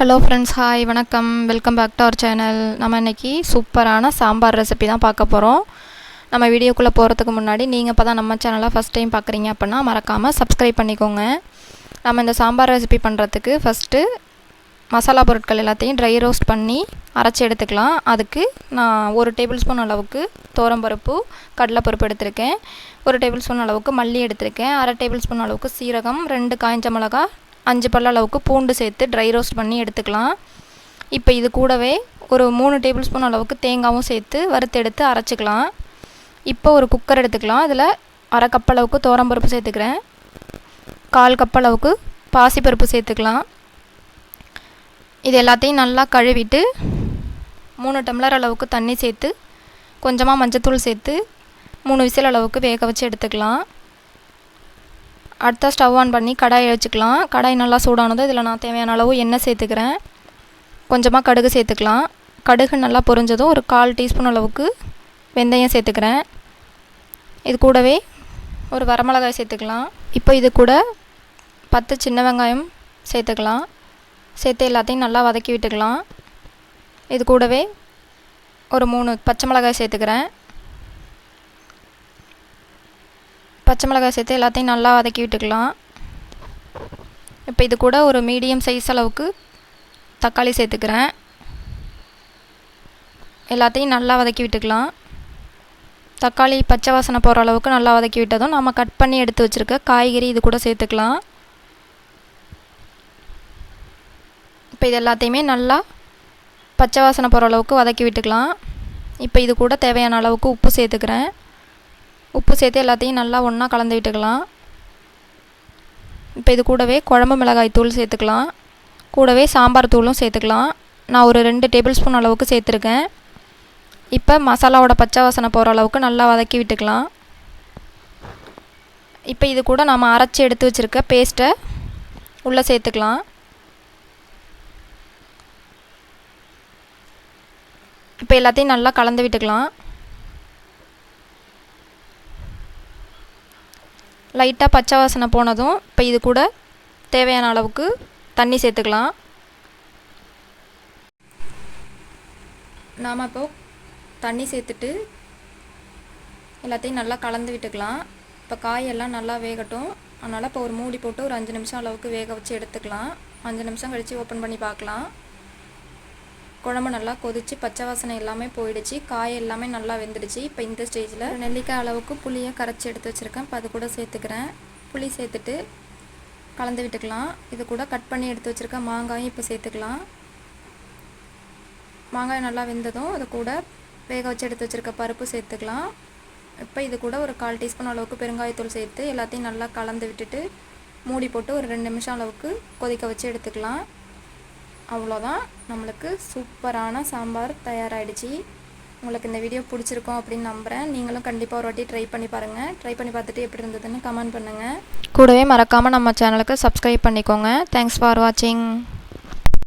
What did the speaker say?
Hello friends hi வணக்கம். Welcome back to our channel நம்ம இன்றைக்கி சூப்பரான சாம்பார் ரெசிபி தான் பார்க்க போகிறோம் நம்ம வீடியோக்குள்ளே போகிறதுக்கு முன்னாடி நீங்கள் இப்போ தான் நம்ம சேனலை ஃபஸ்ட் டைம் பார்க்குறீங்க அப்படின்னா மறக்காமல் சப்ஸ்கிரைப் பண்ணிக்கோங்க. நம்ம இந்த சாம்பார் ரெசிபி பண்ணுறதுக்கு ஃபஸ்ட்டு மசாலா பொருட்கள் எல்லாத்தையும் ட்ரை ரோஸ்ட் பண்ணி அரைச்சி எடுத்துக்கலாம். அதுக்கு நான் ஒரு டேபிள் ஸ்பூன் அளவுக்கு தோரம்பருப்பு கடலைப்பருப்பு எடுத்திருக்கேன். ஒரு டேபிள் ஸ்பூன் அளவுக்கு மல்லி எடுத்திருக்கேன். அரை டேபிள் ஸ்பூன் அளவுக்கு சீரகம் ரெண்டு காய்ஞ்ச மிளகா அஞ்சு பல்ல அளவுக்கு பூண்டு சேர்த்து ட்ரை ரோஸ்ட் பண்ணி எடுத்துக்கலாம். இப்போ இது கூடவே ஒரு மூணு டேபிள் ஸ்பூன் அளவுக்கு தேங்காயும் சேர்த்து வறுத்து எடுத்து அரைச்சிக்கலாம். இப்போ ஒரு குக்கர் எடுத்துக்கலாம். அதில் அரை கப் அளவுக்கு தோரம்பருப்பு சேர்த்துக்கிறேன். கால் கப் அளவுக்கு பாசிப்பருப்பு சேர்த்துக்கலாம். இது எல்லாத்தையும் நல்லா கழுவிட்டு மூணு டம்ளர் அளவுக்கு தண்ணி சேர்த்து கொஞ்சமாக மஞ்சத்தூள் சேர்த்து மூணு விசில் அளவுக்கு வேக வச்சு எடுத்துக்கலாம். அடுத்த ஸ்டவ் ஆன் பண்ணி கடாயை வச்சுக்கலாம். கடாய் நல்லா சூடானதும் இதில் நான் தேவையான அளவு எண்ணெய் சேர்த்துக்கிறேன். கொஞ்சமாக கடுகு சேர்த்துக்கலாம். கடுகு நல்லா பொரிஞ்சதும் ஒரு கால் டீஸ்பூன் அளவுக்கு வெந்தயம் சேர்த்துக்கிறேன். இது கூடவே ஒரு வரமிளகாய் சேர்த்துக்கலாம். இப்போ இது கூட பத்து சின்ன வெங்காயம் சேர்த்துக்கலாம். சேர்த்து எல்லாத்தையும் நல்லா வதக்கி விட்டுக்கலாம். இது கூடவே ஒரு மூணு பச்சை மிளகாய் சேர்த்துக்கிறேன். பச்சை மிளகாய் சேர்த்து எல்லாத்தையும் நல்லா வதக்கி விட்டுக்கலாம். இப்போ இது கூட ஒரு மீடியம் சைஸ் அளவுக்கு தக்காளி சேர்த்துக்கிறேன். எல்லாத்தையும் நல்லா வதக்கி விட்டுக்கலாம். தக்காளி பச்சை வாசனை போகிற அளவுக்கு நல்லா வதக்கி விட்டதும் நம்ம கட் பண்ணி எடுத்து வச்சுருக்க காய்கறி இது கூட சேர்த்துக்கலாம். இப்போ இது எல்லாத்தையுமே நல்லா பச்சை வாசனை போகிற அளவுக்கு வதக்கி விட்டுக்கலாம். இப்போ இது கூட தேவையான அளவுக்கு உப்பு சேர்த்துக்கிறேன். உப்பு சேர்த்து எல்லாத்தையும் நல்லா ஒன்றா கலந்து விட்டுக்கலாம். இப்போ இது கூடவே குழம்பு மிளகாய் தூள் சேர்த்துக்கலாம். கூடவே சாம்பார் தூளும் சேர்த்துக்கலாம். நான் ஒரு ரெண்டு டேபிள் ஸ்பூன் அளவுக்கு சேர்த்துருக்கேன். இப்போ மசாலாவோட பச்சை வாசனை போகிற அளவுக்கு நல்லா வதக்கி விட்டுக்கலாம். இப்போ இது கூட நம்ம அரைச்சி எடுத்து வச்சுருக்க பேஸ்ட்டை உள்ளே சேர்த்துக்கலாம். இப்போ எல்லாத்தையும் நல்லா கலந்து விட்டுக்கலாம். லைட்டாக பச்சை வாசனை போனதும் இப்போ இது கூட தேவையான அளவுக்கு தண்ணி சேர்த்துக்கலாம். நாம் இப்போ தண்ணி சேர்த்துட்டு எல்லாத்தையும் நல்லா கலந்து விட்டுக்கலாம். இப்போ காயெல்லாம் நல்லா வேகட்டும். அதனால் இப்போ ஒரு மூடி போட்டு ஒரு அஞ்சு நிமிஷம் அளவுக்கு வேக வச்சு எடுத்துக்கலாம். அஞ்சு நிமிஷம் கழித்து ஓப்பன் பண்ணி பார்க்கலாம். குழம்பு நல்லா கொதித்து பச்சை வாசனை எல்லாமே போயிடுச்சு. காய் எல்லாமே நல்லா வெந்துடுச்சு. இப்போ இந்த ஸ்டேஜில் நெல்லிக்காய் அளவுக்கு புளியை கரைச்சி எடுத்து வச்சுருக்கேன். இப்போ அது கூட சேர்த்துக்கிறேன். புளி சேர்த்துட்டு கலந்து விட்டுக்கலாம். இது கூட கட் பண்ணி எடுத்து வச்சுருக்க மாங்காயும் இப்போ சேர்த்துக்கலாம். மாங்காய் நல்லா வெந்ததும் அது கூட வேக வச்சு எடுத்து வச்சுருக்க பருப்பு சேர்த்துக்கலாம். இப்போ இது கூட ஒரு கால் டீஸ்பூன் அளவுக்கு பெருங்காயத்தூள் சேர்த்து எல்லாத்தையும் நல்லா கலந்து விட்டுட்டு மூடி போட்டு ஒரு ரெண்டு நிமிஷம் அளவுக்கு கொதிக்க வச்சு எடுத்துக்கலாம். அவ்வளோதான். நம்மளுக்கு சூப்பரான சாம்பார் தயாராகிடுச்சு உங்களுக்கு இந்த வீடியோ பிடிச்சிருக்கோம் அப்படின்னு நம்புகிறேன் நீங்களும் கண்டிப்பாக ஒரு வாட்டி ட்ரை பண்ணி பாருங்கள் ட்ரை பண்ணி பார்த்துட்டு எப்படி இருந்ததுன்னு கமெண்ட் பண்ணுங்கள் கூடவே மறக்காமல் நம்ம சேனலுக்கு சப்ஸ்கிரைப் பண்ணிக்கோங்க. தேங்க்ஸ் ஃபார் வாட்சிங்